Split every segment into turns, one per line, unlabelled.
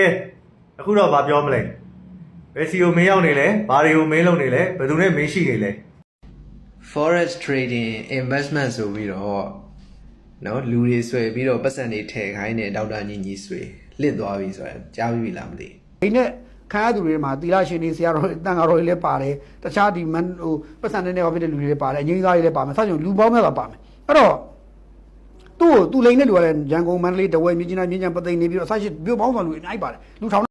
ကဲအခုတော့ဗာပြောမလဲဘယ်စီကိုမင်းရောက်နေလဲဘာတွေကိုမင်းလုပ်နေလဲဘယ်သူနဲ့မင်းရှိနေလဲ
forex trading investment ဆိုပြီးတော့နော်လူတွေဆွဲပြီးတော့ပတ်စံတွေထည့်ခိုင်းတဲ့ဒေါက်တာညီညီဆွေလစ်သွားပြီဆိုရင်ကြားပြီလားမသိ
ဒီနဲ့ခါရသူတွေမှာသီလရှင်တွေဆရာတော်တွေတန်ဃာတော်တွေလည်းပါတယ်တခြားဒီမန်ဟိုပတ်စံတဲ့နေဟောဖြစ်တဲ့လူတွေလည်းပါတယ်အငင်းသားတွေလည်းပါမယ်ဆက်ကြုံလူပေါင်းများစွာပါမယ်အဲ့တော့ သူ့ကိုသူ့လိန်တဲ့လူကလည်းရန်ကုန်မန္တလေးတဝဲမြင်းကြီးနားမြင်းချမ်းပသိမ်နေပြီးတော့အဆရှိမြို့ပေါင်းစွာလူတွေအများကြီးပါတယ်လူထောင်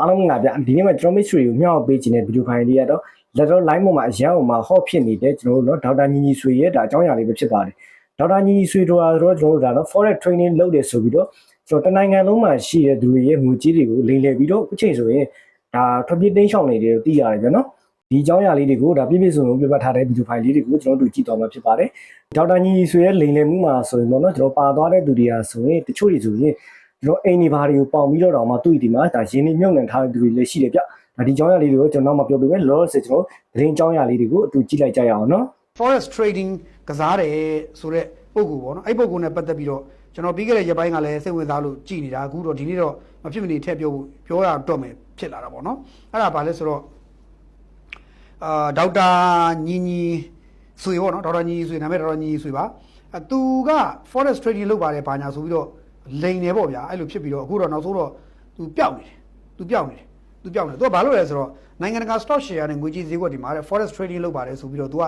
အားလုံးကဗျဒီနေ့မှာကျွန်တော် mystery ကိုမျှဝေပေးခြင်းတဲ့ဗီဒီယိုဖိုင်လေးကတော့လက်တော့ line ပေါ်မှာအရန်ပေါ်မှာ hot ဖြစ်နေတဲ့ကျွန်တော်တို့เนาะဒေါက်တာညီညီဆွေရဲ့ဒါအကြောင်းအရာလေးပဲဖြစ်ပါတယ်ဒေါက်တာညီညီဆွေတို့ကတော့ကျွန်တော်တို့ဒါတော့ forex training လုပ်တယ်ဆိုပြီးတော့ကျွန်တော်တနိုင်ငံလုံးမှာရှိတဲ့သူတွေရဲ့ငွေကြေးတွေကိုလိမ်လည်ပြီးတော့အခုချိန်ဆိုရင်ဒါထွက်ပြေးတင်းရှောင်နေတယ်လို့သိရတယ်ဗျနော် ဒီအကြောင်းအရာလေးတွေကိုဒါပြည့်ပြည့်စုံစုံပြပြထားတဲ့ဗီဒီယိုဖိုင်လေးတွေကိုကျွန်တော်တို့ကြည့်တော့မှာဖြစ်ပါတယ်ဒေါက်တာညီညီဆွေရဲ့လိမ်လည်မှုမှာဆိုရင်ပေါ့နော်ကျွန်တော်ပါသွားတဲ့သူတွေကဆိုရင်တချို့တွေဆိုရင်ကျွန်တော်အိမ်ဒီဘာတွေကိုပေါင်ပြီးတော့တော့မှသူ့ဒီမှာဒါရင်းနှီးမြုပ်နှံထားတဲ့သူတွေလည်းရှိတယ်ဗျ။ဒါဒီကြောင်းရလေးတွေကိုကျွန်တော်မှပြောပြမယ်လောလောဆယ်ကျွန်တော်သတင်းကြောင်းရလေးတွေကိုအတူကြည့်လိုက်ကြရအောင်နော်
forex trading ကစားတယ်ဆိုတော့ပုံကူပေါ့နော်အဲ့ပုံကူနဲ့ပတ်သက်ပြီးတော့ကျွန်တော်ပြီးခဲ့တဲ့ရက်ပိုင်းကလည်းစိတ်ဝင်စားလို့ကြည်နေတာအခုတော့ဒီနေ့တော့မဖြစ်မနေထည့်ပြောဖို့ပြောရတော့မယ်ဖြစ်လာတာပေါ့နော်အဲ့ဒါဘာလဲဆိုတော့ အာဒေါက်တာညီညီဆွေပေါ့နော်ဒေါက်တာညီညီဆွေနာမည်ဒေါက်တာညီညီဆွေပါအဲသူက forex trading လုပ်ပါတယ်ဘာညာဆိုပြီးတော့လိန်နေပေါ့ဗျာအဲ့လိုဖြစ်ပြီးတော့အခုတော့နောက်ဆုံးတော့သူပျောက်နေတယ်သူပျောက်နေတယ်သူပျောက်နေတယ်သူကဘာလို့လဲဆိုတော့နိုင်ငံတကာ stock share နဲ့ငွေကြေးဈေးကွက်ဒီမှာတဲ့ forex trading လုပ်ပါတယ်ဆိုပြီးတော့သူက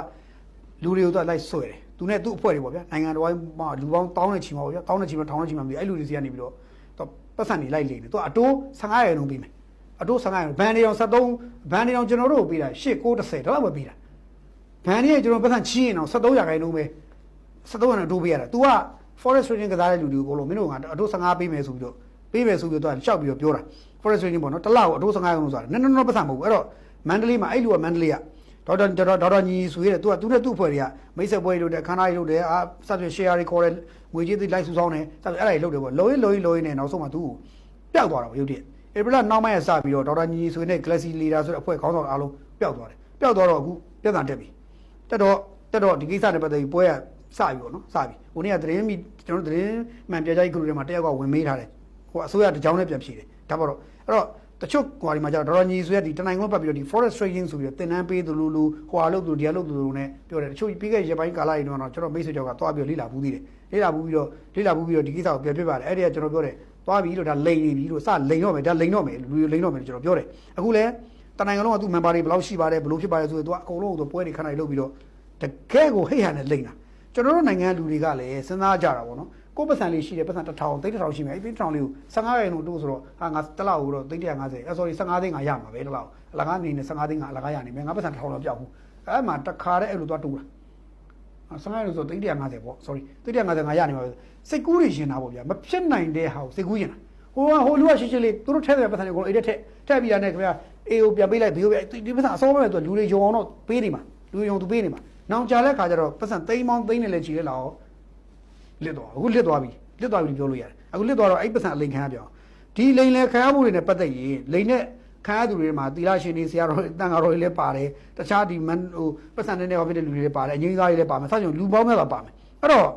လူတွေကိုသူကလိုက်ဆွဲတယ်သူနဲ့သူ့အဖွဲ့တွေပေါ့ဗျာနိုင်ငံတော်မှာလူပေါင်းတောင်းတဲ့ချီမှာပေါ့ဗျာတောင်းတဲ့ချီမှာထောင်တဲ့ချီမှာပြီးအဲ့လူတွေစီကနေပြီးတော့သူပတ်စံတွေလိုက်လိမ့်တယ်သူကအတိုး15ရာခိုင်နှုန်းပေးမယ် အတိုး15ရာခိုင်နှုန်းဘန်နေအောင်73ဘန်နေအောင်ကျွန်တော်တို့ကိုပေးတာ8 9 10တော့ပဲပေးတာဘန်နေကကျွန်တော်ပတ်စံချီးရင်တော့73ရာခိုင်နှုန်းပဲ73ရာခိုင်နှုန်းအတိုးပေးရတာ तू က forest trading ကစားတဲ့လူတွေကိုအကုန်လုံးမင်းတို့ကအတိုး15ပေးမယ်ဆိုပြီးတော့ပေးမယ်ဆိုပြီးတော့သူကရှောက်ပြီးတော့ပြောတာ forest trading ပေါ့နော်တစ်လောက်အတိုး15ရာခိုင်နှုန်းဆိုတာနည်းနည်းတော့ပတ်စံမဟုတ်ဘူးအဲ့တော့မန္တလေးမှာအဲ့လူကမန္တလေးကဒေါက်တာဒေါက်တာဒေါက်တာညီဆိုရဲတဲ့သူကသူနဲ့သူ့အဖွဲ့တွေကမိတ်ဆက်ပွဲတွေလုပ်တယ်ခန်းသားတွေလုပ်တယ်အာစသဖြင့် share တွေခေါ်တယ်ငွေကြေးတွေလိုက်စုဆောင်းတယ်စသဖြင့်အဲ့ဒါတွေလုပ်တယ်ပေါ့လိုရင်းလိုရင်းလိုရင်းနဲ့နောက်ဆုံးမှသူ့ကိုပျောက်သွားတာပေါ့ရုပ်တရက် ဧပြီလနောက်ပိုင်းကစပြီးတော့ဒေါက်တာညီဆိုရဲနဲ့ Galaxy Leader ဆိုတဲ့အဖွဲ့ခေါင်းဆောင်အားလုံးပျောက်သွားတယ်ပျောက်သွားတော့အခုပြဿနာတက်ပြီတက်တော့တက်တော့ဒီကိစ္စနဲ့ပတ်သက်ပြီးပွဲကစပြီပေါ့နော်စပြီဟိုနေ့ကသတင်းမီကျွန်တော်တို့သတင်းမှန်ပြကြိုက် group ထဲမှာတယောက်ကဝင်မေးထားတယ်ဟိုအစိုးရတကြောင်နဲ့ပြန်ဖြေတယ်ဒါပေါ့တော့အဲ့တော့တချို့ဟိုဒီမှာကျတော့ဒေါ်လာညီဆိုရဒီတနိုင်ငံလုံးပတ်ပြီးတော့ဒီ forest trading ဆိုပြီးတော့သင်တန်းပေးသူလူလူဟိုဟာလုပ်သူဒီဟာလုပ်သူလူနဲ့ပြောတယ်တချို့ပြီးခဲ့ရပိုင်းကာလတွေတော့ကျွန်တော်မိတ်ဆွေကြောက်ကသွားပြီးတော့လေ့လာဘူးသေးတယ်လေ့လာဘူးပြီးတော့လေ့လာဘူးပြီးတော့ဒီကိစ္စကိုပြန်ပြပါတယ်အဲ့ဒီကကျွန်တော်ပြောတယ် သွားပြီးတော့ဒါလိန်နေပြီလို့စလိန်တော့မယ်ဒါလိန်တော့မယ်လူတွေလိန်တော့မယ်လို့ကျွန်တော်ပြောတယ်အခုလဲတနိုင်ငံလုံးကသူ member တွေဘယ်လောက်ရှိပါတယ်ဘယ်လိုဖြစ်ပါတယ်ဆိုတော့သူကအကုန်လုံးကိုပွဲတွေခဏတွေလုပ်ပြီးတော့တကယ်ကိုဟိတ်ဟန်နဲ့လိန်တာကျွန်တော်တို့နိုင်ငံလူတွေကလည်းစဉ်းစားကြတာပေါ့နော်ကိုယ်ပတ်စံလေးရှိတယ်ပတ်စံတစ်ထောင်သိန်းတစ်ထောင်ရှိမယ်အဲ့ဒီတစ်ထောင်လေးကို15ရာခိုင်နှုန်းတိုးဆိုတော့ဟာငါတစ်လောက်ကိုတော့သိန်း150အဲ sorry 15သိန်းငါရမှာပဲတစ်လောက်အလကားနေနဲ့15သိန်းငါအလကားရနေမယ်ငါပတ်စံတစ်ထောင်တော့ပြောက်ဘူးအဲ့မှာတစ်ခါတည်းအဲ့လိုသွားတိုးတာ 15ရာခိုင်နှုန်းဆိုသိန်း150ပေါ့ sorry သိန်း150ငါရနေမှာပဲစိတ်ကူးတွေရှင်တာပေါ့ဗျာမဖြစ်နိုင်တဲ့ဟာကိုစိတ်ကူးရှင်တာဟိုကဟိုလူကရှိရှိလေးသူတို့ထည့်တဲ့ပတ်စံတွေကိုအိတ်ထက်ထည့်ပြီးတာနဲ့ခင်ဗျာအေကိုပြန်ပေးလိုက်ဘေးကိုဒီပတ်စံအစောပဲသူလူတွေယုံအောင်တော့ပေးနေမှာလူယုံသူပေးနေမှာနောင်ကြတဲ့ခါကျတော့ပတ်စံသိန်းပေါင်းသိန်းနဲ့လည်းချီလဲလာအောင်လစ်သွားအခုလစ်သွားပြီလစ်သွားပြီပြောလို့ရတယ်အခုလစ်သွားတော့အဲ့ပတ်စံအလိန်ခံရပြောင်းဒီလိန်လေခံရမှုတွေနဲ့ပတ်သက်ရင်လိန်နဲ့ ခံရသူတွေမှာသီလရှင်တွေဆရာတော်တွေတန်ဃာတော်တွေလည်းပါတယ်တခြားဒီမန်ဟိုပတ်စံတွေနဲ့ဟောဖြစ်တဲ့လူတွေလည်းပါတယ်အငင်းသားတွေလည်းပါမယ်ဆက်ကြုံလူပေါင်းများစွာပါမယ်အဲ့တော့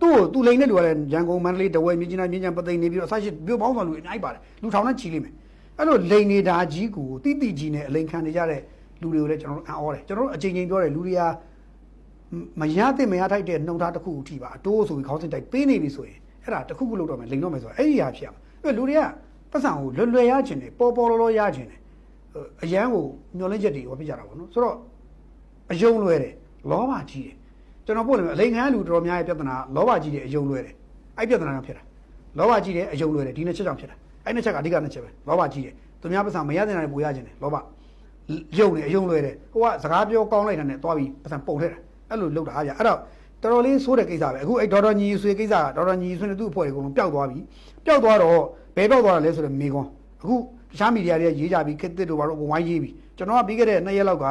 သူ့ကိုသူ့လိန်တဲ့လူကလည်းရန်ကုန်မန္တလေးတဝဲမြင်းကြီးနားမြင်းချမ်းပသိမ်နေပြီးတော့အဆရှိမြို့ပေါင်းစွာလူအများကြီးပါတယ်လူထောင်နဲ့ချီလိမ့်မယ်အဲ့လိုလိန်နေတာကြီးကိုတိတိကြီးနဲ့အလိန်ခံနေကြတဲ့လူတွေကိုလည်းကျွန်တော်တို့အံ့ဩတယ်ကျွန်တော်တို့အချိန်ချင်းပြောတယ်လူတွေကမရတဲ့မရထိုက်တဲ့နှုံထားတစ်ခုအထိပါအတိုးဆိုပြီးခေါင်းစဉ်တိုက်ပေးနေပြီဆိုရင်အဲ့ဒါတစ်ခုခုလောက်တော့မယ်လိန်တော့မယ်ဆိုတော့အဲ့ဒီဟာဖြစ်ရမှာအဲ့လူတွေက ပတ်စံကိုလွယ်လွယ်ရခြင်းတယ်ပေါ်ပေါ်လောလောရခြင်းတယ်အရန်ကိုမျောလင့်ချက်တွေဟောပြကြတာပေါ့နော်ဆိုတော့အယုံလွယ်တယ်လောဘကြီးတယ်ကျွန်တော်ပို့လို့အလိန်ခံလူတော်တော်များရဲ့ပြဿနာလောဘကြီးတယ်အယုံလွယ်တယ်အဲ့ပြဿနာကဖြစ်တာလောဘကြီးတယ်အယုံလွယ်တယ်ဒီနှစ်ချက်ကြောင့်ဖြစ်တာအဲ့နှစ်ချက်ကအဓိကနှစ်ချက်ပဲလောဘကြီးတယ်သူများပတ်စံမရတဲ့နိုင်ပူရခြင်းတယ်လောဘယုံတယ်အယုံလွယ်တယ်ဟိုကစကားပြောကောင်းလိုက်တာနဲ့သွားပြီးပတ်စံပုံထက်တာအဲ့လိုလုပ်တာဗျအဲ့တော့တော်တော်လေးဆိုးတဲ့ကိစ္စပဲအခုအဲ့ဒေါက်တာညီဆွေကိစ္စကဒေါက်တာညီဆွေနဲ့သူ့အဖွဲ့တွေအကုန်လုံးပျောက်သွားပြီပျောက်သွားတော့ ဘယ်ပျောက်သွားတာလဲဆိုတော့မေကွန်အခုတခြားမီဒီယာတွေကရေးကြပြီးခက်တစ်တို့ဘာလို့အကုန်ဝိုင်းရေးပြီကျွန်တော်ကပြီးခဲ့တဲ့နှစ်ရက်လောက်က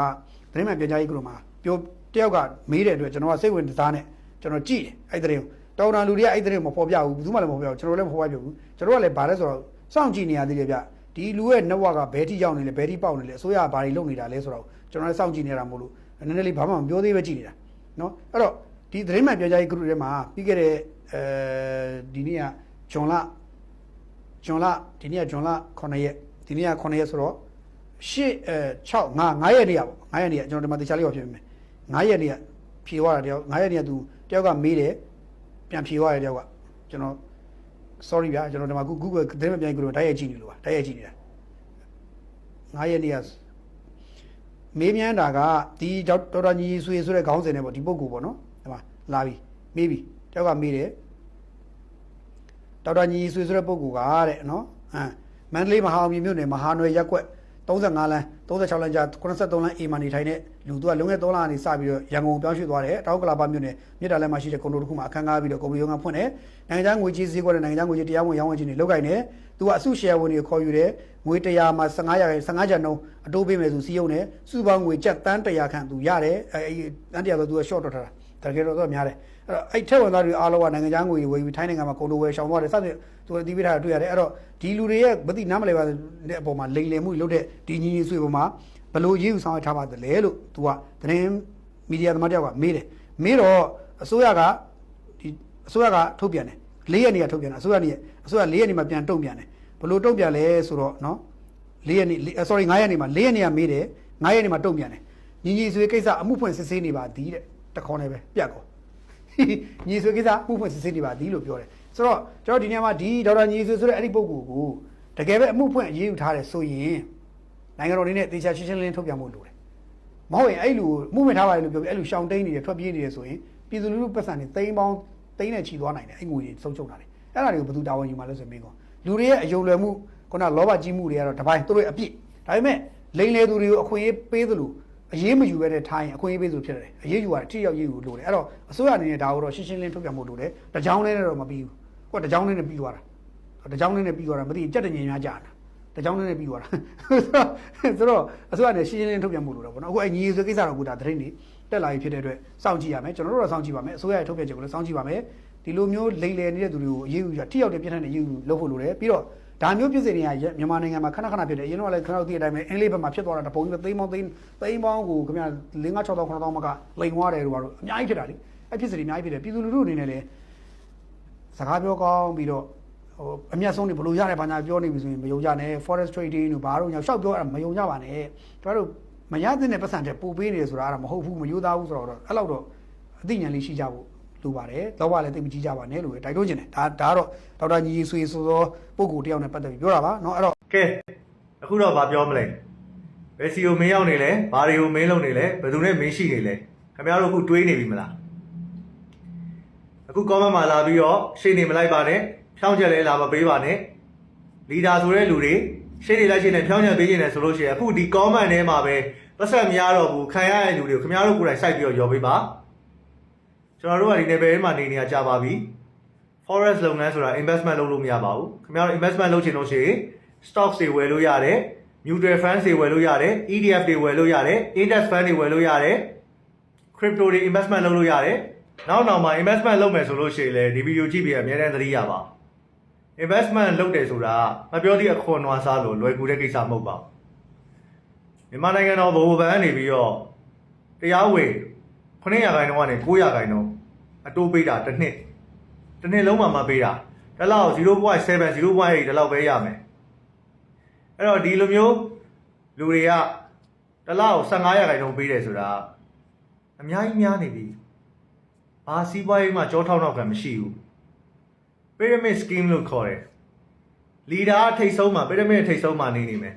သတင်းမှန်ပြန်ကြားရေးကလို့မှာပြောတယောက်ကမေးတဲ့အတွက်ကျွန်တော်ကစိတ်ဝင်စားနဲ့ကျွန်တော်ကြည့်တယ်အဲ့သတင်းကိုတော်တော်လူတွေကအဲ့သတင်းကိုမဖော်ပြဘူးဘူးမှလည်းမဖော်ပြဘူးကျွန်တော်လည်းမဖော်ပြဘူးကျွန်တော်ကလည်းဗာလဲဆိုတော့စောင့်ကြည့်နေရသေးတယ်ဗျဒီလူရဲ့ network ကဘယ်ထိရောက်နေလဲဘယ်ထိပေါက်နေလဲအစိုးရကဘာတွေလုပ်နေတာလဲဆိုတော့ကျွန်တော်လည်းစောင့်ကြည့်နေတာမို့လို့နည်းနည်းလေးဘာမှမပြောသေးပဲကြည့်နေတာနော်အဲ့တော့ဒီသတင်းမှန်ပြောကြားရေး group ထဲမှာပြီးခဲ့တဲ့အဲဒီနေ့ကဂျွန်လ ဂျွန်လဒီနေ့ကဂျွန်လ9ရက်ဒီနေ့က9ရက်ဆိုတော့8အဲ6 9 9ရက်နေ့ကပေါ့9ရက်နေ့ကကျွန်တော်ဒီမှာတခြားလေးပါဖြစ်ပြီမယ်9ရက်နေ့ကဖြေသွားတာတယောက်9ရက်နေ့ကသူတယောက်ကမေးတယ်ပြန်ဖြေသွားတယ်တယောက်ကကျွန်တော် sorry ဗျာကျွန်တော်ဒီမှာ Google သတင်းမပြန်ကြည့်လို့တိုက်ရိုက်ကြည့်နေလို့ပါတိုက်ရိုက်ကြည့်နေတာ9ရက်နေ့ကမေးမြန်းတာကဒီဒေါက်တာညီဆွေဆိုတဲ့ခေါင်းစဉ်နဲ့ပေါ့ဒီပုဂ္ဂိုလ်ပေါ့နော်ဒီမှာလာပြီမေးပြီတယောက်ကမေးတယ် ဒေါက်တာညီဆွေဆိုတဲ့ပုဂ္ဂိုလ်ကတဲ့နော်ဟမ်မန္တလေးမဟာအောင်မြေမြို့နယ်မဟာနွယ်ရက်ကွက်35လမ်း36လမ်းကြား83လမ်းအေမာနေထိုင်တဲ့လူသူကလုံခဲ့3လကနေစပြီးတော့ရန်ကုန်ပြောင်းရွှေ့သွားတယ်တောက်ကလာပါမြို့နယ်မြစ်တာလမ်းမှာရှိတဲ့ကွန်ဒိုတစ်ခုမှာအခန်းကားပြီးတော့ကွန်ပျူတာကဖွင့်တယ်နိုင်ငံခြားငွေကြေးစည်းကွက်နဲ့နိုင်ငံခြားငွေကြေးတရားဝင်ရောင်းဝယ်ခြင်းတွေလုပ်ကိုင်တယ်သူကအစုရှယ်ဝင်တွေခေါ်ယူတယ်ငွေ100မှာ15ရာခိုင်15ကျပ်နှုန်းအတိုးပေးမယ်ဆိုစီးရုံးတယ်စုပေါင်းငွေကျပ်တန်း100ခန့်သူရတယ်အဲအဲတန်း100ဆိုသူက short တော့ထားတာတကယ်တော့တော့များတယ်အဲ့ တော့အဲ့ထက်ဝင်သားတွေအားလုံးကနိုင်ငံခြားငွေတွေဝယ်ပြီးထိုင်းနိုင်ငံမှာကွန်ဒိုဝယ်ရှောင်သွားတယ်စသဖြင့်သူကတီးပေးထားတာတွေ့ရတယ်အဲ့တော့ဒီလူတွေရဲ့မသိနားမလည်ပါတဲ့အပေါ်မှာလိမ်လည်မှုလုပ်တဲ့ဒီညီညီဆွေပေါ်မှာဘယ်လိုရေးယူဆောင်ရွက်ထားပါသလဲလို့သူကသတင်းမီဒီယာသမားတယောက်ကမေးတယ်မေးတော့အစိုးရကဒီအစိုးရကထုတ်ပြန်တယ်၄ရက်နေကထုတ်ပြန်တယ်အစိုးရနေအစိုးရ၄ရက်နေမှာပြန်တုံ့ပြန်တယ်ဘယ်လိုတုံ့ပြန်လဲဆိုတော့နော်၄ရက်နေ sorry 9ရက်နေမှာ၄ရက်နေကမေးတယ်9ရက်နေမှာတုံ့ပြန်တယ်ညီညီဆွေကိစ္စအမှုဖွင့်စစ်ဆေးနေပါသည်တဲ့တခေါနဲ့ပဲပြတ်ကော ညီဆွေကိစ္စမှုဖွင့်စစ်ဆေးနေပါသည်လို့ပြောတယ်ဆိုတော့ကျွန်တော်ဒီနေရာမှာဒီဒေါက်တာညီဆွေဆိုတဲ့အဲ့ဒီပုဂ္ဂိုလ်ကိုတကယ်ပဲအမှုဖွင့်အရေးယူထားတယ်ဆိုရင်နိုင်ငံတော်အနေနဲ့တေချာရှင်းရှင်းလင်းလင်းထုတ်ပြန်ဖို့လိုတယ်မဟုတ်ရင်အဲ့လူကိုမှုမဲ့ထားပါလေလို့ပြောပြီးအဲ့လူရှောင်တိန်နေတယ်ထွက်ပြေးနေတယ်ဆိုရင်ပြည်သူလူထုပတ်စံနေတိန်ပေါင်းတိန်နဲ့ချီသွားနိုင်တယ်အဲ့ငွေတွေဆုံးရှုံးတာလေအဲ့ဒါတွေကိုဘယ်သူတာဝန်ယူမှာလဲဆိုရင်မင်းကောလူတွေရဲ့အယုံလွယ်မှုခုနလောဘကြီးမှုတွေကတော့တပိုင်းသူတို့ရဲ့အပြစ်ဒါပေမဲ့လိန်လေသူတွေကိုအခွင့်အရေးပေးသလို အရေးမယူဘဲနဲ့ထားရင်အခွင့်အရေးပေးသလိုဖြစ်တယ်အရေးယူရတယ်ထိရောက်ရေးယူလို့တယ်အဲ့တော့အစိုးရအနေနဲ့ဒါကိုတော့ရှင်းရှင်းလင်းထုတ်ပြန်ဖို့လိုတယ်တကြောင်လေးနဲ့တော့မပြီးဘူးကိုကတကြောင်လေးနဲ့ပြီးသွားတာတကြောင်လေးနဲ့ပြီးသွားတာမသိရင်ကြက်တငင်များကြာတာတကြောင်လေးနဲ့ပြီးသွားတာဆိုတော့အစိုးရအနေနဲ့ရှင်းရှင်းလင်းထုတ်ပြန်ဖို့လိုတယ်ပေါ့နော်အခုအဲ့ညီဆိုကိစ္စတော့အခုဒါသတင်းတွေတက်လာပြီဖြစ်တဲ့အတွက်စောင့်ကြည့်ရမယ်ကျွန်တော်တို့တော့စောင့်ကြည့်ပါမယ်အစိုးရရဲ့ထုတ်ပြန်ချက်ကိုလည်းစောင့်ကြည့်ပါမယ်ဒီလိုမျိုးလိမ်လည်နေတဲ့သူတွေကိုအရေးယူရထိရောက်တဲ့ပြဿနာတွေအရေးယူလုပ်ဖို့လိုတယ်ပြီးတော့ ဒါမျိုးပြည်စင်တွေကမြန်မာနိုင်ငံမှာခဏခဏဖြစ်တယ်အရင်တော့လည်းခဏတော့သိတဲ့အတိုင်းပဲအင်္ဂလိပ်ဘက်မှာဖြစ်သွားတာတပုံကြီးသိန်းပေါင်းသိန်းသိန်းပေါင်းကိုခင်ဗျာ5 6 6 9 000မကလိန်သွားတယ်တို့ကတော့အများကြီးဖြစ်တာလေအဲ့ဖြစ်စတွေအများကြီးဖြစ်တယ်ပြည်သူလူထုအနေနဲ့လည်းစကားပြောကောင်းပြီးတော့ဟိုအမျက်ဆုံးတွေဘလို့ရတယ်ဘာညာပြောနေပြီဆိုရင်မယုံကြနဲ့ forest trading တို့ဘာတို့ညာရှောက်ပြောအဲ့ဒါမယုံကြပါနဲ့တို့တို့မရတဲ့ပတ်စံတဲ့ပို့ပေးနေဆိုတာအဲ့ဒါမဟုတ်ဘူးမယိုးသားဘူးဆိုတော့အဲ့လောက်တော့အသိဉာဏ်လေးရှိကြဖို့ လိုပါတယ်တော့ဘာလည်းသိမကြည့်ကြပါနဲ့လို့တိုက်တွန်းချင်တယ်ဒါဒါကတော့ဒေါက်တာညီဆွေဆိုသောပုဂ္ဂိုလ်တယောက်နဲ့ပတ်သက်ပြီးပြောတာပါเนาะအဲ့တော့
ကဲအခုတော့ဗာပြောမလဲဘယ်စီကိုမင်းရောက်နေလဲဘာတွေကိုမင်းလုပ်နေလဲဘယ်သူနဲ့မင်းရှိနေလဲခင်ဗျားတို့အခုတွေးနေပြီမလားအခု comment မှာလာပြီးတော့ရှေ့နေမလိုက်ပါနဲ့ဖြောင်းချက်လဲလာမပေးပါနဲ့လီဒါဆိုတဲ့လူတွေရှေ့နေလိုက်ရှေ့နေဖြောင်းချက်ပေးနေတယ်ဆိုလို့ရှိရင်အခုဒီ comment ထဲမှာပဲပတ်ဆက်မရတော့ဘူးခံရတဲ့လူတွေကိုခင်ဗျားတို့ကိုယ်တိုင်စိုက်ပြီးတော့ရောပေးပါ ကျွန်တော်တို့ကဒီ level ထဲမှာနေနေရကြပါပြီ forest လုပ်ငန်းဆိုတာ investment လုပ်လို့မရပါဘူးခင်ဗျားတို့ investment လုပ်ချင်လို့ရှိရင် stocks တွေဝယ်လို့ရတယ် mutual funds တွေဝယ်လို့ရတယ် ETF တွေဝယ်လို့ရတယ် index fund တွေဝယ်လို့ရတယ် crypto တွေ investment လုပ်လို့ရတယ်နောက်နောက်မှာ investment လုပ်မယ်ဆိုလို့ရှိရင်လည်းဒီ video ကြည့်ပြီးအများတန်းသတိရပါ investment လုပ်တယ်ဆိုတာမပြောသည့်အခွန်အနွားစားလို့လွယ်ကူတဲ့ကိစ္စမဟုတ်ပါဘူးမြန်မာနိုင်ငံတော်ဗဟိုဘဏ်ကနေပြီးတော့တရားဝင် 900ရာခိုင်နှုန်းကနေ900ရာခိုင်နှုန်းအတိုးပေးတာတစ်နှစ်တစ်နှစ်လုံးမှမပေးတာဒါလောက်0.7 0.8ဒီလောက်ပဲရမယ်အဲ့တော့ဒီလိုမျိုးလူတွေကတစ်လောက်15ရာခိုင်နှုန်းပေးတယ်ဆိုတာအများကြီးများနေပြီဘာစီးပွားရေးမှာကြောထောက်နောက်ကမရှိဘူး pyramid scheme လို့ခေါ်တယ် leader ထိတ်ဆုံးမှာ pyramid ထိတ်ဆုံးမှာနေနေမယ်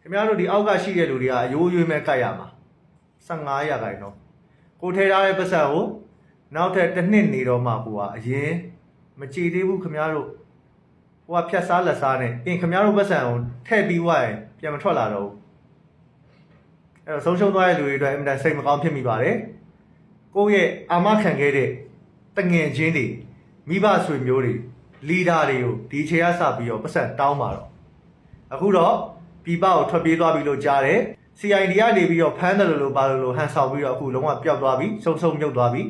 ခင်ဗျားတို့ဒီအောက်ကရှိတဲ့လူတွေကအယိုးယွေးမဲ့ကတ်ရမှာ15ရာခိုင်နှုန်း ကိုထဲထားတဲ့ပတ်စံကိုနောက်ထပ်တစ်နှစ်နေတော့မှကိုကအရင်မကြည်သေးဘူးခင်ဗျားတို့ဟိုကဖြတ်စားလက်စားနဲ့ပြင်ခင်ဗျားတို့ပတ်စံကိုထည့်ပြီးွားရင်ပြန်မထွက်လာတော့ဘူးအဲ့တော့ဆုံးရှုံးသွားတဲ့လူတွေအတွက်အင်မတန်စိတ်မကောင်းဖြစ်မိပါတယ်ကိုယ့်ရဲ့အာမခံခဲ့တဲ့တငယ်ချင်းတွေမိဘဆွေမျိုးတွေလီဒါတွေကိုဒီအချိန်ကစပြီးတော့ပတ်စံတောင်းပါတော့အခုတော့ပြည်ပကိုထွက်ပြေးသွားပြီလို့ကြားတယ် CID ကနေပြီးတော့ဖမ်းတယ်လို့လို့ပါလို့လို့ဟန်ဆောင်ပြီးတော့အခုလုံးဝပျောက်သွားပြီဆုံဆုံမြုပ်သွားပြီ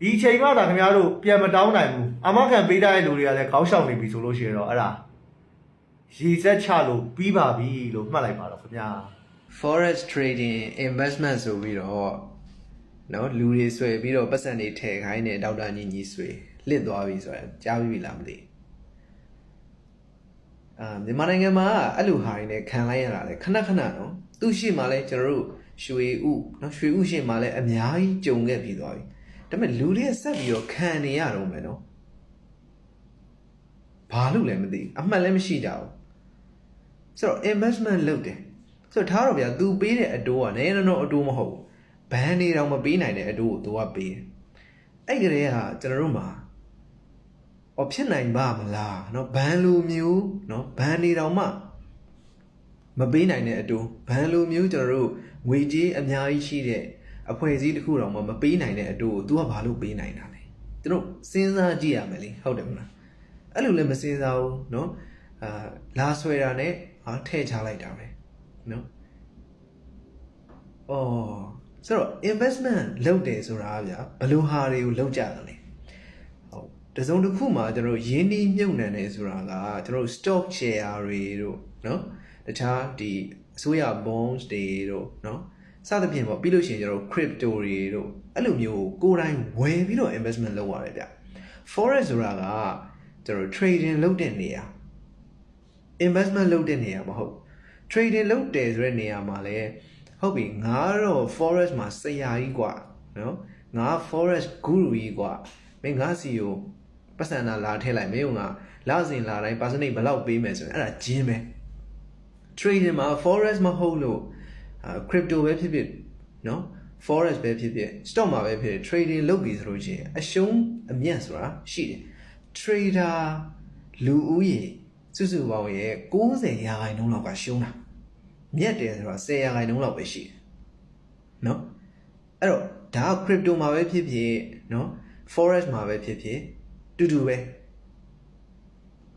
ဒီအချိန်မှဒါခင်ဗျားတို့ပြန်မတောင်းနိုင်ဘူးအမခံပေးတဲ့လူတွေကလည်းခေါင်းရှောင်နေပြီဆိုလို့ရှိရင်တော့အဲ့ဒါရေစက်ချလို့ပြီးပါပြီလို့မှတ်လိုက်ပါတော့ခင်ဗျာ
forest trading investment ဆိုပြီးတော့နော်လူတွေဆွဲပြီးတော့ပတ်စံတွေထည့်ခိုင်းတဲ့ဒေါက်တာညီညီဆွဲလစ်သွားပြီဆိုတော့ကြားပြီလားမသိအာမြန်မာနိုင်ငံမှာအဲ့လိုဟာတွေနဲ့ခံလိုက်ရတာလေခဏခဏနော် သူ့ရှိမှလဲကျွန်တော်တို့ရွှေဥနော်ရွှေဥရှိမှလဲအများကြီးကြုံခဲ့ပြီးသွားပြီဒါပေမဲ့လူတွေကဆက်ပြီးတော့ခံနေရတော့မယ်နော်ဘာလို့လဲမသိဘူးအမှတ်လည်းမရှိကြဘူးဆိုတော့ investment လုပ်တယ်ဆိုတော့ထားတော့ဗျာ तू ပေးတဲ့အတိုးကနည်းနည်းတော့အတိုးမဟုတ်ဘူးဘန်နေတော့မပေးနိုင်တဲ့အတိုးကို तू ကပေးတယ်အဲ့ကလေးကကျွန်တော်တို့မှာအော်ဖြစ်နိုင်ပါမလားเนาะဘန်လိုမျိုးเนาะဘန်နေတော့မှ မပေးနိုင်တဲ့အတိုးဘန်လိုမျိုးကျွန်တော်တို့ငွေကြေးအများကြီးရှိတဲ့အဖွဲ့အစည်းတစ်ခုတော့မှမပေးနိုင်တဲ့အတိုးကို तू ကဘာလို့ပေးနိုင်တာလဲသူတို့စဉ်းစားကြည့်ရမယ်လေဟုတ်တယ်မလားအဲ့လိုလည်းမစဉ်းစားဘူးเนาะအာလာဆွဲတာနဲ့ဟာထည့်ချလိုက်တာပဲเนาะ အော်ဆိုတော့ investment လုပ်တယ်ဆိုတာဗျာဘယ်လိုဟာတွေကိုလုပ်ကြတယ်လဲဟုတ်တစုံတစ်ခုမှာကျွန်တော်တို့ရင်းနှီးမြုပ်နှံတယ်ဆိုတာကကျွန်တော်တို့ stock share တွေတို့เนาะ တခြားဒီအစိုးရ bonds တွေတို့เนาะစသဖြင့်ပေါ့ပြီးလို့ရှိရင်ကျွန်တော်တို့ crypto တွေတို့အဲ့လိုမျိုးကိုယ်တိုင်ဝယ်ပြီးတော့ investment လုပ်ရတယ်ဗျ forex ဆိုတာကကျွန်တော်တို့ trading လုပ်တဲ့နေရာ investment လုပ်တဲ့နေရာမဟုတ် trading လုပ်တယ်ဆိုတဲ့နေရာမှာလည်းဟုတ်ပြီငါတော့ forest မှာဆရာကြီးกว่าနော်ငါ forest guru ကြီးกว่าမင်းငါစီကိုပတ်စံနာလာထည့်လိုက်မင်းကငါလာစဉ်လာတိုင်း percentage ဘယ်လောက်ပေးမယ်ဆိုရင်အဲ့ဒါဂျင်းပဲ trading မှာ forest မဟုတ်လို့အာ crypto ပဲဖြစ်ဖြစ်နော် forest ပဲဖြစ်ဖြစ် stock မှာပဲဖြစ်ဖြစ် trading လုပ်ပြီဆိုလို့ရှိရင်အရှုံးအမြတ်ဆိုတာရှိတယ် trader လူဦးရေစုစုပေါင်းရဲ့90ရာခိုင်နှုန်းလောက်ကရှုံးတာမြတ်တယ်ဆိုတော့10ရာခိုင်နှုန်းလောက်ပဲရှိတယ်နော်အဲ့တော့ဒါက crypto မှာပဲဖြစ်ဖြစ်နော် forex မှာပဲဖြစ်ဖြစ်တူတူပဲ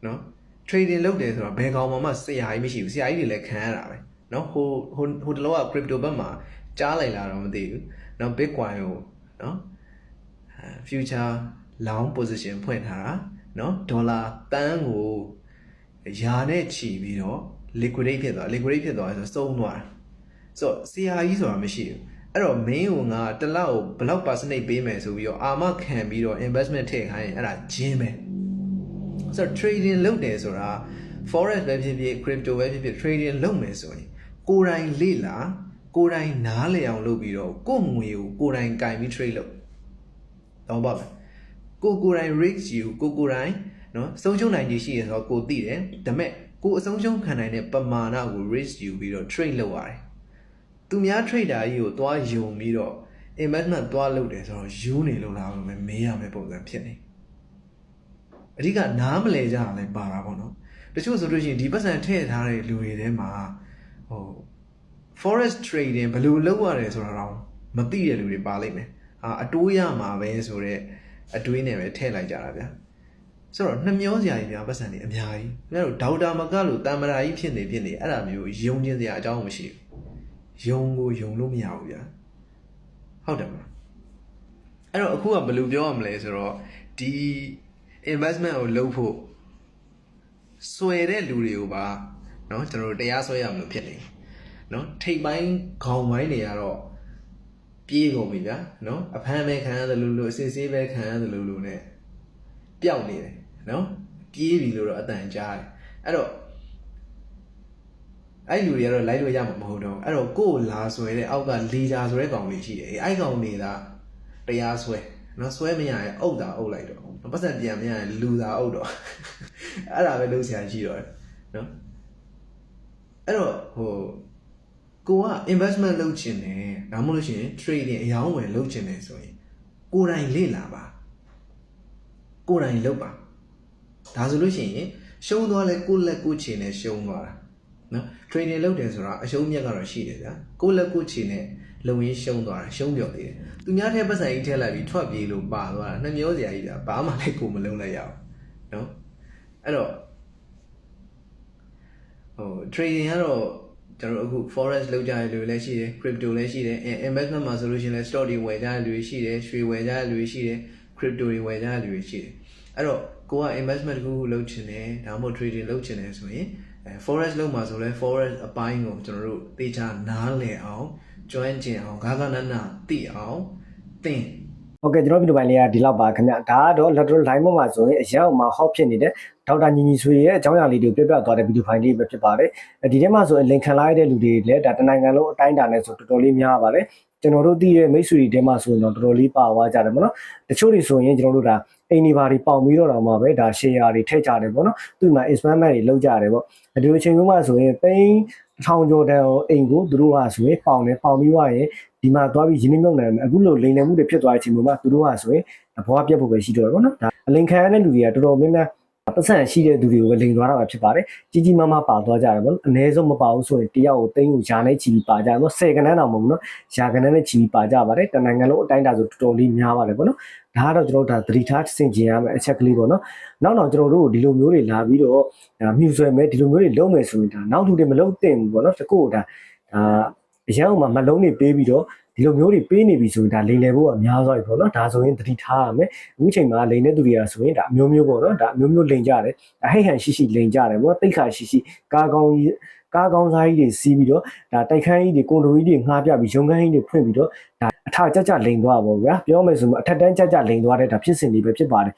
နော် trading လုပ်တယ်ဆိုတော့ဘယ်ကောင်မှမဆရာကြီးမရှိဘူးဆရာကြီးတွေလည်းခံရတာပဲနော်ဟိုဟိုဟိုတလောက crypto ဘက်မှာကြားလိုက်လာတော့မသိဘူးနော် bitcoin ကိုနော် future long position ဖွင့်ထားတာနော်ဒေါ်လာတန်းကိုယာနဲ့ချီပြီးတော့ liquidate ဖြစ်သွား liquidate ဖြစ်သွားဆိုစုံသွားတာဆိုတော့ CRE ဆိုတာမရှိဘူးအဲ့တော့ main ကိုငါတစ်လောက်ကိုဘယ်လောက် percentage ပေးမယ်ဆိုပြီးတော့အာမခံပြီးတော့ investment ထည့်ခိုင်းရင်အဲ့ဒါဂျင်းပဲ ဆိုတော့ trading လုပ်တယ်ဆိုတာ forex ပဲဖြစ်ဖြစ် crypto ပဲဖြစ်ဖြစ် trading လုပ်မယ်ဆိုရင်ကိုယ်တိုင်လေ့လာကိုယ်တိုင်နားလည်အောင်လုပ်ပြီးတော့ကိုယ့်ငွေကိုကိုယ်တိုင်ကင်ပြီး trade လုပ်တော့ပါပဲကိုကိုယ်တိုင် risk ယူကိုကိုယ်တိုင်နော်ဆုံးရှုံးနိုင်ခြေရှိရဆိုတော့ကိုသိတယ်ဒါပေမဲ့ကိုအဆုံးရှုံးခံနိုင်တဲ့ပမာဏကို risk ယူပြီးတော့ trade လုပ်ရတယ်သူများ trader ကြီးကိုသွားယုံပြီးတော့ investment သွားလုပ်တယ်ဆိုတော့ယူနေလို့လားလို့မေးရမယ့်ပုံစံဖြစ်နေ အဓိကနားမလဲကြတာလည်းပါတာပေါ့နော်တချို့ဆိုလို့ရှိရင်ဒီပတ်စံထည့်ထားတဲ့လူတွေထဲမှာဟို forest trading ဘယ်လိုလုပ်ရတယ်ဆိုတာတော့မသိတဲ့လူတွေပါလိမ့်မယ်အာအတိုးရမှာပဲဆိုတော့အတွေးနဲ့ပဲထည့်လိုက်ကြတာဗျာဆိုတော့နှမျောစရာကြီးဗျာပတ်စံတွေအများကြီးခင်ဗျားတို့ဒေါက်တာမကလို့တာမရာကြီးဖြစ်နေဖြစ်နေအဲ့ဒါမျိုးယုံခြင်းစရာအကြောင်းမရှိဘူးယုံကိုယုံလို့မရဘူးဗျာဟုတ်တယ်မလားအဲ့တော့အခုကဘယ်လိုပြောရမလဲဆိုတော့ဒီ investment ကိုလုပ်ဖို့ဆွဲတဲ့လူတွေကိုပါเนาะကျွန်တော်တို့တရားဆွဲရမလို့ဖြစ်နေเนาะထိတ်ပိုင်းခေါင်းပိုင်းတွေကတော့ပြေးကုန်ပြီဗျာเนาะအဖမ်းပဲခံရတယ်လို့လို့အစစ်ဆေးပဲခံရတယ်လို့လို့ ਨੇ ပျောက်နေတယ်နော်ပြေးပြီလို့တော့အတန်ကြားတယ်အဲ့တော့အဲ့လူတွေကတော့လိုက်လို့ရမှာမဟုတ်တော့အဲ့တော့ကိုယ်လာဆွဲတဲ့အောက်ကလီဂျာဆိုတဲ့ကောင်လေးရှိတယ်အဲ့ကောင်တွေကတရားဆွဲနော်ဆွဲမရရင်အုပ်တာအုပ်လိုက်တော့ ပတ်စံပြန်မရရင်လူတာအုပ်တော့အဲ့ဒါပဲလုပ်ဆရာရှိတော့တယ်နော်အဲ့တော့ဟိုကိုက investment လုပ်ချင်တယ်ဒါမှမဟုတ်လို့ရှိရင် trading အယောင်းဝယ်လုပ်ချင်တယ်ဆိုရင်ကိုယ်တိုင်လေ့လာပါကိုယ်တိုင်လုပ်ပါဒါဆိုလို့ရှိရင်ရှုံးသွားလဲကိုယ့်လက်ကိုယ့်ခြေနဲ့ရှုံးသွားတာ နော် trading လုပ်တယ်ဆိုတာအရှုံးမြတ်ကတော့ရှိတယ်ဗျာကိုယ့်လက်ကိုယ့်ခြေနဲ့လုံရင်းရှုံးသွားတာရှုံးပြော်သေးတယ်သူများထဲပတ်စံကြီးထည့်လိုက်ပြီးထွက်ပြေးလို့ပါသွားတာနှမျောစရာကြီးဗျာဘာမှလည်းကိုယ်မလုံးလိုက်ရအောင်နော်အဲ့တော့ဟို trading ကတော့ကျွန်တော်တို့အခု forex လောက်ကြတဲ့လူတွေလည်းရှိတယ် crypto လည်းရှိတယ် investment မှာဆိုလို့ရှိရင်လည်း stock တွေဝယ်ကြတဲ့လူတွေရှိတယ်ရွှေဝယ်ကြတဲ့လူတွေရှိတယ် crypto တွေဝယ်ကြတဲ့လူတွေရှိတယ်အဲ့တော့ကိုက investment တစ်ခုခုလုပ်ချင်တယ်ဒါမှမဟုတ် trading လုပ်ချင်တယ်ဆိုရင် အဲ forex လုပ်မှာဆိုလဲ forex အပိုင်းကိုကျွန်တော်တို့သေချာနားလည်အောင်ကျွမ်းကျင်အောင်ဂါဂနနသိအောင်သင်
ဟုတ်ကဲ့ကျွန်တော်ဗီဒီယိုပိုင်းလေးကဒီလောက်ပါခင်ဗျဒါကတော့ lateral line ပေါ်မှာဆိုရင်အရောက်မှာ hot ဖြစ်နေတဲ့ဒေါက်တာညီညီဆွေရဲ့အကြောင်းအရာလေးတွေကိုပြပြသွားတဲ့ဗီဒီယိုဖိုင်လေးပဲဖြစ်ပါတယ်ဒီထဲမှာဆိုရင် link ခံလိုက်တဲ့လူတွေလည်းဒါတနိုင်ငံလုံးအတိုင်းအတာနဲ့ဆိုတော်တော်လေးများပါတယ် ကျွန်တော်တို့သိတဲ့မိတ်ဆွေတွေထဲမှာဆိုရင်တော့တော်တော်လေးပါသွားကြတယ်ပေါ့နော်တချို့တွေဆိုရင်ကျွန်တော်တို့ဒါအိမ်ဒီဘာတွေပေါင်ပြီးတော့တော့မှပဲဒါ share တွေထည့်ကြတယ်ပေါ့နော်သူ့မှာ experiment တွေလုပ်ကြတယ်ပေါ့ဒီလိုအချိန်မျိုးမှာဆိုရင်ပိန်းထောင်ကျော်တန်အိမ်ကိုသူတို့ကဆိုရင်ပေါင်တယ်ပေါင်ပြီးွားရင်ဒီမှာသွားပြီးရင်းနှီးမြှုပ်နှံမယ်အခုလိုလိမ်လည်မှုတွေဖြစ်သွားတဲ့အချိန်မှာသူတို့ကဆိုရင်ဘဝပြတ်ဖို့ပဲရှိတော့တယ်ပေါ့နော်ဒါအလင်ခံရတဲ့လူတွေကတော်တော်များများ ပတ်စံရှိတဲ့သူတွေကိုပဲလိမ်သွားတာပဲဖြစ်ပါတယ်ကြီးကြီးမားမားပါသွားကြတယ်ပေါ့နော်အနည်းဆုံးမပါဘူးဆိုရင်တယောက်ကိုသိန်းကိုယာနဲ့ချီပြီးပါကြတယ်ပေါ့ဆယ်ကနန်းတောင်မဟုတ်ဘူးနော်ယာကနန်းနဲ့ချီပြီးပါကြပါတယ်တနိုင်ငံလုံးအတိုင်းအတာဆိုတော်တော်လေးများပါတယ်ပေါ့နော်ဒါကတော့ကျွန်တော်တို့ဒါသတိထားစင်ကျင်ရမယ်အချက်ကလေးပေါ့နော်နောက်တော့ကျွန်တော်တို့ဒီလိုမျိုးတွေလာပြီးတော့ဒါမြူဆွဲမယ်ဒီလိုမျိုးတွေလုပ်မယ်ဆိုရင်ဒါနောက်လူတွေမလုပ်သင့်ဘူးပေါ့နော်တကူဒါဒါအရန်မှာမလုံးတွေပေးပြီးတော့ ဒီလိုမျိုးတွေပေးနေပြီဆိုရင်ဒါလိန်လည်ဖို့ကအများဆုံးပေါ့နော်ဒါဆိုရင်သတိထားရမယ်အခုချိန်မှာလိန်တဲ့သူတွေကဆိုရင်ဒါအမျိုးမျိုးပေါ့နော်ဒါအမျိုးမျိုးလိန်ကြတယ်ဒါဟိတ်ဟန်ရှိရှိလိန်ကြတယ်ပေါ့တိတ်ခါရှိရှိကားကောင်းကြီးကားကောင်းစားကြီးတွေစီးပြီးတော့ဒါတိုက်ခန်းကြီးတွေကွန်ဒိုကြီးတွေငှားပြပြီးရုံခန်းကြီးတွေဖွင့်ပြီးတော့ဒါအထကြကြလိန်သွားပါဗျာပြောမယ်ဆိုရင်အထက်တန်းကြကြလိန်သွားတဲ့ဒါဖြစ်စဉ်တွေပဲဖြစ်ပါတယ်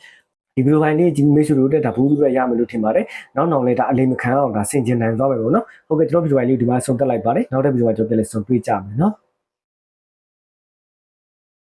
ဒီဗီဒီယိုဖိုင်လေးဒီမိတ်ဆွေတို့တက်ဒါဘူးဘူးရရမယ်လို့ထင်ပါတယ်နောက်နောက်လေးဒါအလိမ်မခံအောင်ဒါဆင်ကျင်နိုင်သွားမယ်ပေါ့နော်ဟုတ်ကဲ့ကျွန်တော်ဗီဒီယိုဖိုင်လေးဒီမှာဆုံးသက်လိုက်ပါတယ်နောက်တဲ့ဗီဒီယိုမှာကျွန်တော်ပြန်လည်ဆုံတွေ့ကြမယ်နော်